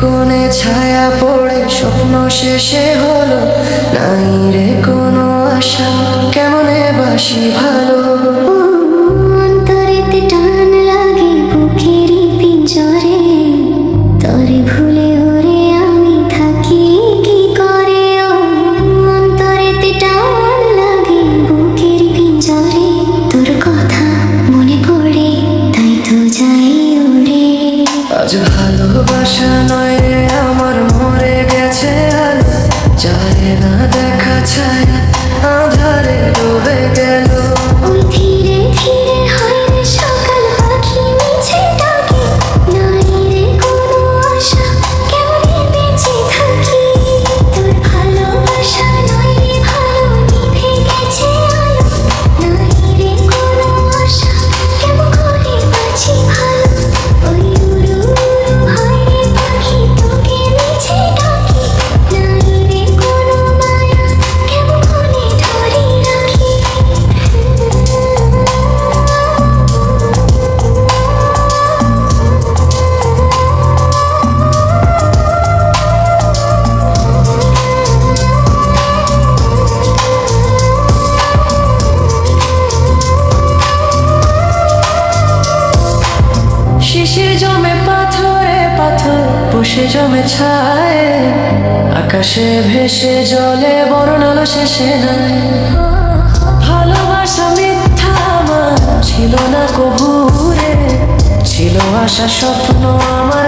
কোনে ছায়া পড়ে স্বপ্ন শেষে হলো নাই রে কোনো আশা। কেমনে বাসি ভালো হায় আমার মরে গেছে আর যায় না দেখা ছায় বসে জমে ছায়, আকাশে ভেসে জলে বরণ আলো শেষে নাই ভালোবাসা মিথ্যা আমার ছিল না কবুরে, ছিল আশা স্বপ্ন আমার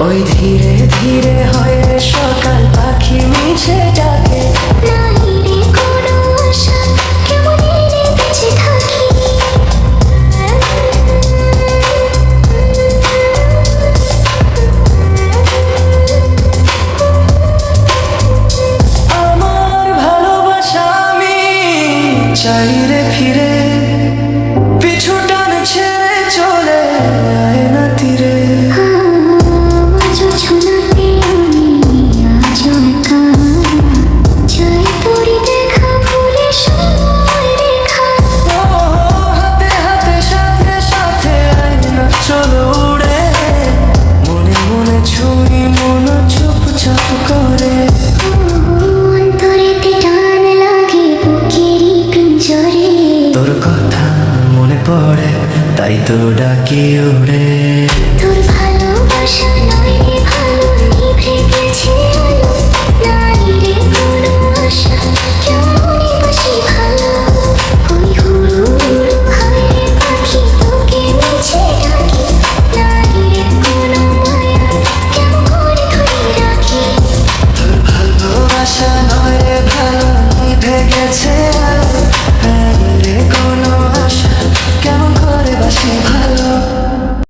ওই ধীরে ধীরে হয়ে সকাল পাখি মিছে ডাকে। না পড়ে তাই তো ডাকি ওরে।